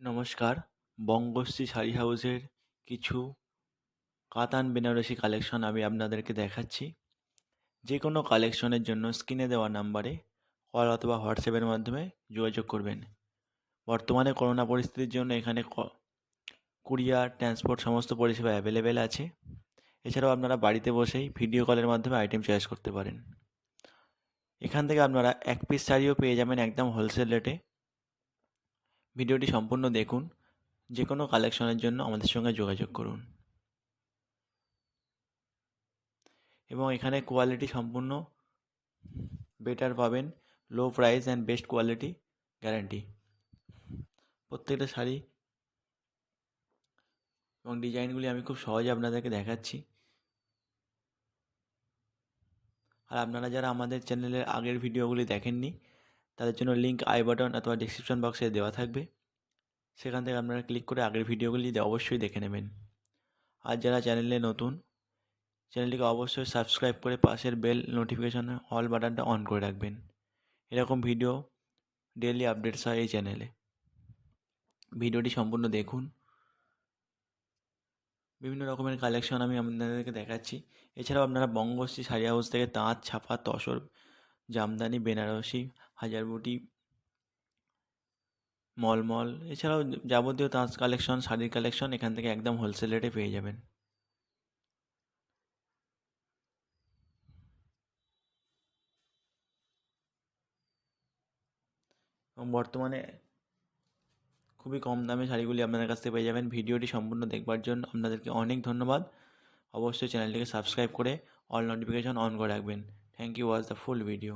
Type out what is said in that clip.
নমস্কার। বঙ্গশ্রী শাড়ি হাউসের কিছু কাতান বেনারসি কালেকশন আমি আপনাদেরকে দেখাচ্ছি। যে কোনো কালেকশনের জন্য স্ক্রিনে দেওয়া নাম্বারে কল অথবা হোয়াটসঅ্যাপের মাধ্যমে যোগাযোগ করবেন। বর্তমানে করোনা পরিস্থিতির জন্য এখানে কুরিয়ার, ট্রান্সপোর্ট সমস্ত পরিষেবা অ্যাভেলেবেল আছে। এছাড়াও আপনারা বাড়িতে বসেই ভিডিও কলের মাধ্যমে আইটেম চয়েস করতে পারেন। এখান থেকে আপনারা এক পিস শাড়িও পেয়ে যাবেন একদম হোলসেল রেটে। ভিডিওটি সম্পূর্ণ দেখুন যে কোনো কালেকশনের জন্য আমাদের সঙ্গে যোগাযোগ করুন। এবং এখানে কোয়ালিটি সম্পূর্ণ বেটার পাবেন, low price and best quality guarantee. প্রত্যেকটা শাড়ি এবং ডিজাইনগুলি আমি খুব সহজে আপনাদেরকে দেখাচ্ছি। আর আপনারা যারা আমাদের চ্যানেলের আগের ভিডিওগুলি দেখেননি তাদের জন্য লিঙ্ক আই বাটন অথবা ডিসক্রিপশন বক্সে দেওয়া থাকবে। সেখান থেকে আপনারা ক্লিক করে আগের ভিডিওগুলি অবশ্যই দেখে নেবেন। আর যারা চ্যানেলে নতুন চ্যানেলটিকে অবশ্যই সাবস্ক্রাইব করে পাশের বেল নোটিফিকেশন অল বাটনটা অন করে রাখবেন। এরকম ভিডিও ডেলি আপডেটস হয় এই চ্যানেলে ভিডিওটি সম্পূর্ণ দেখুন। বিভিন্ন রকমের কালেকশন আমি আপনাদেরকে দেখাচ্ছি। এছাড়াও আপনারা বঙ্গশ্রী শাড়ি হাউস থেকে তাঁত, ছাপা, তসর, জামদানি, বেনারসি হাজারবুটি মলমল। এছাড়াও যাবতীয় তাঁত কালেকশন শাড়ির কালেকশন এখান থেকে একদম হোলসেল রেটে পেয়ে যাবেন। এবং বর্তমানে খুবই কম দামে শাড়িগুলি আপনাদের কাছ থেকে পেয়ে যাবেন। ভিডিওটি সম্পূর্ণ দেখবার জন্য আপনাদেরকে অনেক ধন্যবাদ। অবশ্যই চ্যানেলটিকে সাবস্ক্রাইব করে অল নোটিফিকেশন অন করে রাখবেন। Thank you was the full video